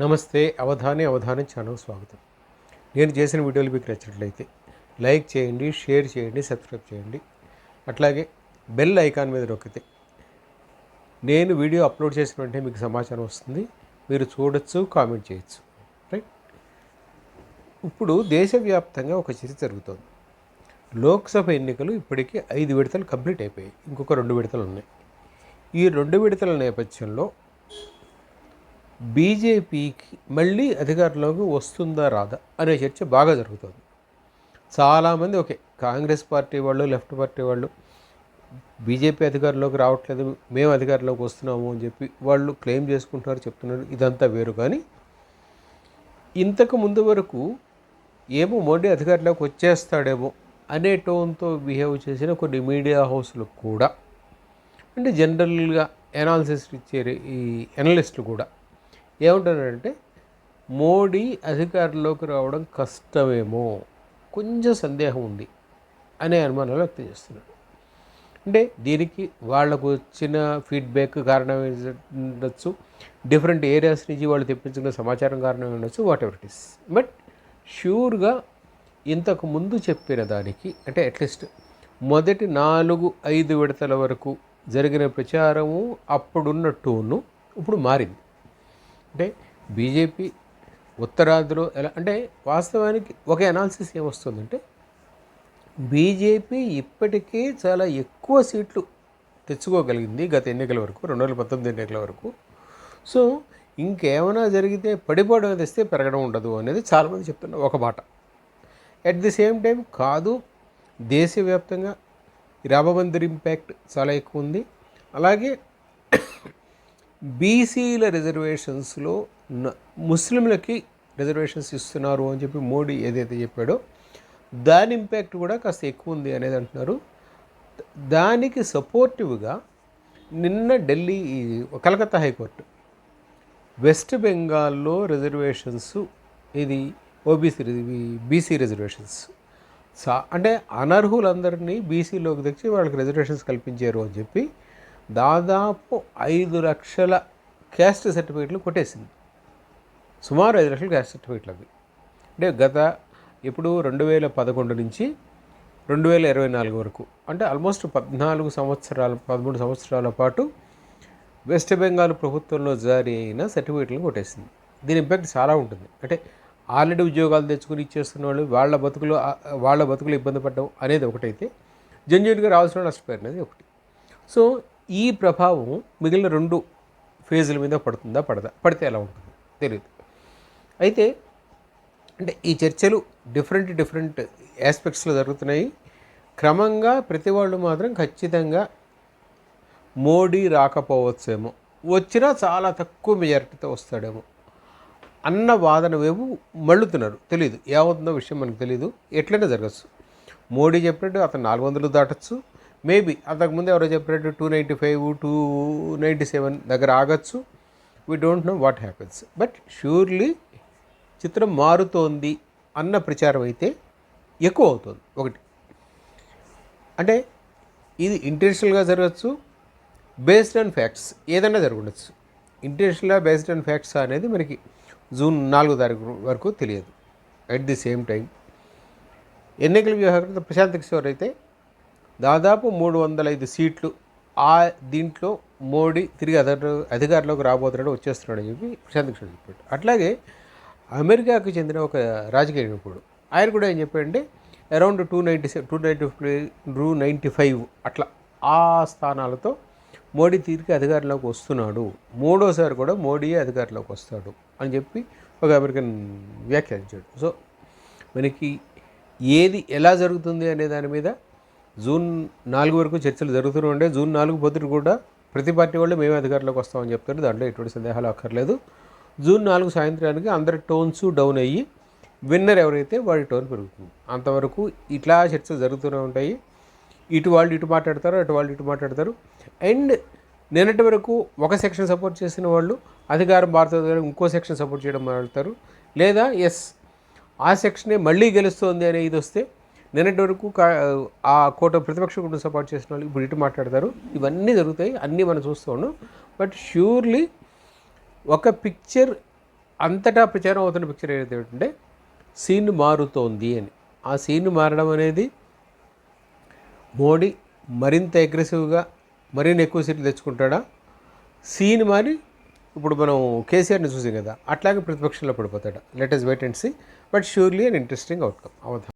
నమస్తే అవధాని అవధాని ఛానల్ స్వాగతం. నేను చేసిన వీడియోలు మీకు నచ్చినట్లయితే లైక్ చేయండి షేర్ చేయండి సబ్స్క్రైబ్ చేయండి. అట్లాగే బెల్ ఐకాన్ మీద నొక్కితే నేను వీడియో అప్లోడ్ చేసిన వెంటనే మీకు సమాచారం వస్తుంది. మీరు చూడొచ్చు కామెంట్ చేయొచ్చు. రైట్? ఇప్పుడు దేశవ్యాప్తంగా ఒక చర్చ జరుగుతోంది. లోక్సభ ఎన్నికలు ఇప్పటికీ ఐదు విడతలు కంప్లీట్ అయిపోయాయి. ఇంకొక రెండు విడతలు ఉన్నాయి. ఈ రెండు విడతల నేపథ్యంలో బీజేపీకి మళ్ళీ అధికారంలోకి వస్తుందా రాదా అనే చర్చ బాగా జరుగుతుంది. చాలామంది ఓకే కాంగ్రెస్ పార్టీ వాళ్ళు లెఫ్ట్ పార్టీ వాళ్ళు బీజేపీ అధికారంలోకి రావట్లేదు మేము అధికారంలోకి వస్తున్నాము అని చెప్పి వాళ్ళు క్లెయిమ్ చేసుకుంటున్నారు చెప్తున్నారు ఇదంతా వేరు. కానీ ఇంతకు ముందు వరకు ఏమో మోడీ అధికారంలోకి వచ్చేస్తాడేమో అనే టోన్తో బిహేవ్ చేసిన కొన్ని మీడియా హౌస్లు కూడా అంటే జనరల్గా ఎనాలిసిస్ ఇచ్చే ఈ ఎనలిస్టులు కూడా ఏమంటారంటే మోడీ అధికారంలోకి రావడం కష్టమేమో కొంచెం సందేహం ఉంది అనే అనుమానాలు వ్యక్తం చేస్తున్నాడు. అంటే దీనికి వాళ్ళకు వచ్చిన ఫీడ్బ్యాక్ కారణం ఉండొచ్చు డిఫరెంట్ ఏరియాస్ నుంచి వాళ్ళు తెప్పించుకున్న సమాచారం కారణం ఉండొచ్చు whatever it is but ష్యూర్గా ఇంతకు ముందు చెప్పిన దానికి అంటే అట్లీస్ట్ మొదటి నాలుగు ఐదు విడతల వరకు జరిగిన ప్రచారము అప్పుడున్న టోను ఇప్పుడు మారింది. అంటే బీజేపీ ఉత్తరాదిలో ఎలా అంటే వాస్తవానికి ఒక అనాలిసిస్ ఏమొస్తుందంటే బీజేపీ ఇప్పటికీ చాలా ఎక్కువ సీట్లు తెచ్చుకోగలిగింది గత ఎన్నికల వరకు రెండు వేల పంతొమ్మిది ఎన్నికల వరకు. సో ఇంకేమైనా జరిగితే పడిపోవడం తెస్తే పెరగడం ఉండదు అనేది చాలామంది చెప్తున్న ఒక మాట. అట్ ది సేమ్ టైం కాదు దేశవ్యాప్తంగా రామమందిర్ ఇంపాక్ట్ చాలా ఎక్కువ ఉంది. అలాగే బీసీల రిజర్వేషన్స్లో ముస్లింలకి రిజర్వేషన్స్ ఇస్తున్నారు అని చెప్పి మోడీ ఏదైతే చెప్పాడో దాని ఇంపాక్ట్ కూడా కాస్త ఎక్కువ ఉంది అనేది అంటున్నారు. దానికి సపోర్టివ్గా నిన్న Delhi Calcutta high court west బెంగాల్లో రిజర్వేషన్స్ ఇది ఓబీసీ బీసీ రిజర్వేషన్స్. సా అంటే అనర్హులందరినీ బీసీలోకి తెచ్చి వాళ్ళకి రిజర్వేషన్స్ కల్పించారు అని చెప్పి దాదాపు ఐదు లక్షల క్యాస్ట్ సర్టిఫికేట్లు కొట్టేసింది. సుమారు ఐదు లక్షల క్యాస్ట్ సర్టిఫికేట్లు అవి. అంటే గత ఇప్పుడు రెండు వేల పదకొండు నుంచి రెండు వేల ఇరవై నాలుగు వరకు అంటే ఆల్మోస్ట్ పద్నాలుగు సంవత్సరాల పదమూడు సంవత్సరాల పాటు వెస్ట్ బెంగాల్ ప్రభుత్వంలో జారీ అయిన సర్టిఫికేట్లను కొట్టేసింది. దీని ఇంపాక్ట్ చాలా ఉంటుంది. అంటే ఆల్రెడీ ఉద్యోగాలు తెచ్చుకుని ఇచ్చేస్తున్న వాళ్ళు వాళ్ళ బతుకులు వాళ్ళ బతుకులు ఇబ్బంది పడడం అనేది ఒకటైతే జెన్యున్గా రావాల్సిన నష్టపోయారు అనేది ఒకటి. సో ఈ ప్రభావం మిగిలిన రెండు ఫేజుల మీద పడుతుందా పడదా? పడితే ఎలా ఉంటుంది? తెలియదు అయితే అంటే ఈ చర్చలు డిఫరెంట్ డిఫరెంట్ ఆస్పెక్ట్స్లో జరుగుతున్నాయి. క్రమంగా ప్రతి వాళ్ళు మాత్రం ఖచ్చితంగా మోడీ రాకపోవచ్చేమో వచ్చినా చాలా తక్కువ మెజారిటీతో వస్తాడేమో అన్న వాదన వైపు మళ్ళుతున్నారు. తెలియదు ఏమవుతుందో విషయం మనకు తెలియదు ఎట్లయినా జరగచ్చు. మోడీ చెప్పినట్టు అతను నాలుగు వందలు దాటచ్చు. మేబీ అంతకుముందు ఎవరో చెప్పినట్టు two ninety five two ninety seven దగ్గర ఆగచ్చు. We don't know what happens but surely చిత్రం మారుతోంది అన్న ప్రచారం అయితే ఎక్కువ అవుతుంది. ఒకటి. అంటే ఇది ఇంటెన్షనల్గా జరగచ్చు బేస్డ్ ఆన్ ఫ్యాక్ట్స్ ఏదైనా జరగవచ్చు. ఇంటెన్షనల్గా బేస్డ్ ఆన్ ఫ్యాక్ట్స్ అనేది మనకి జూన్ నాలుగో తారీఖు వరకు తెలియదు. అట్ ది సేమ్ టైం ఎన్నికల వ్యూహకర్త ప్రశాంత్ కిషోర్ అయితే దాదాపు మూడు వందల ఐదు సీట్లు ఆ దీంట్లో మోడీ తిరిగి అధికార అధికారంలోకి రాబోతున్నాడు వచ్చేస్తున్నాడు అని చెప్పి ప్రశాంత్ కిషోర్ చెప్పాడు. అట్లాగే అమెరికాకు చెందిన ఒక రాజకీయ నిపుణుడు ఆయన కూడా ఏం చెప్పాడంటే around two ninety two ninety two ninety five అట్లా ఆ స్థానాలతో మోడీ తిరిగి అధికారంలోకి వస్తున్నాడు. మూడోసారి కూడా మోడీయే అధికారంలోకి వస్తాడు అని చెప్పి ఒక అమెరికన్ వ్యాఖ్యానించాడు. సో మనకి ఏది ఎలా జరుగుతుంది అనే దాని మీద జూన్ నాలుగు వరకు చర్చలు జరుగుతూనే ఉండే. జూన్ నాలుగు పొద్దుట కూడా ప్రతి పార్టీ వాళ్ళు మేమే అధికారంలోకి వస్తామని చెప్తారు దాంట్లో ఎటువంటి సందేహాలు అక్కర్లేదు. జూన్ నాలుగు సాయంత్రానికి అందరి టోన్స్ డౌన్ అయ్యి విన్నర్ ఎవరైతే వాడి టోన్ పెరుగుతుంది. అంతవరకు ఇట్లా చర్చలు జరుగుతూనే ఉంటాయి. ఇటు వాళ్ళు ఇటు మాట్లాడతారు అటు వాళ్ళు ఇటు మాట్లాడతారు. అండ్ నిన్నటి వరకు ఒక సెక్షన్ సపోర్ట్ చేసిన వాళ్ళు అధికారం భారత ఇంకో సెక్షన్ సపోర్ట్ చేయడం మాట్లాడతారు. లేదా ఎస్ ఆ సెక్షనే మళ్ళీ గెలుస్తోంది అనేది వస్తే నిన్నటి వరకు ఆ కోట ప్రతిపక్ష కుటుంబం సపోర్ట్ చేసిన వాళ్ళు ఇప్పుడు ఇటు మాట్లాడతారు. ఇవన్నీ జరుగుతాయి. అన్నీ మనం చూస్తూ ఉన్నాం. బట్ ష్యూర్లీ ఒక పిక్చర్ అంతటా ప్రచారం అవుతున్న పిక్చర్ ఏదైతే ఏంటంటే సీన్ మారుతోంది అని. ఆ సీన్ మారడం అనేది మోడీ మరింత అగ్రెసివ్గా మరిన్ని ఎక్కువ సీట్లు తెచ్చుకుంటాడా? సీన్ మారి ఇప్పుడు మనం కేసీఆర్ని చూసాం కదా అట్లాగే ప్రతిపక్షంలో పడిపోతాడు? Let us wait and see but surely and interesting outcome Avadhanam